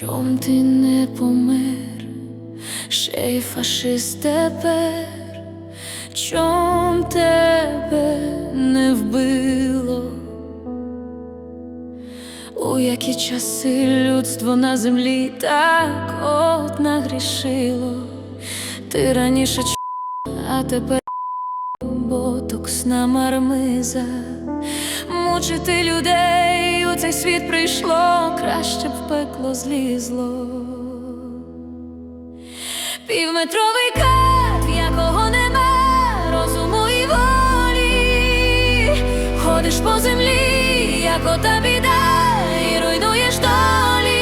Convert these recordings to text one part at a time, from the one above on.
Чом ти не помер, ще й фашист тепер, чом тебе не вбило? У які часи людство на землі так от нагрішило, ти раніше ч... а тепер ботоксна мармиза. Мучити людей. У цей світ прийшло, краще б в пекло злізло. Півметровий кат, якого нема розуму і волі, ходиш по землі, як ота біда, і руйнуєш долі,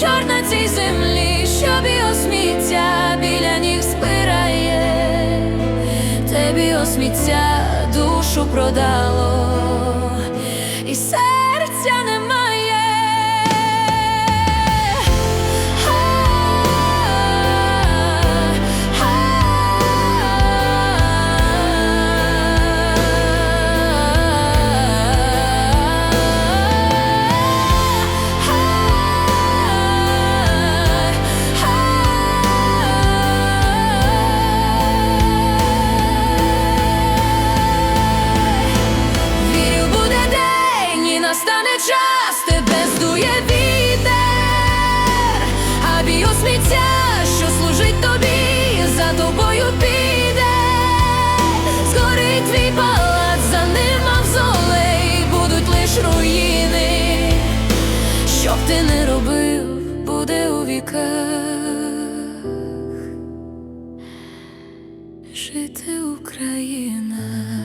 чорна цій землі, що біосміття біля ніг спирає, те біосміття душу продало, сміття, що служить тобі, за тобою піде, згорить твій палац, за ним мавзолей, будуть лиш руїни, що б ти не робив, буде у віках, жити Україна.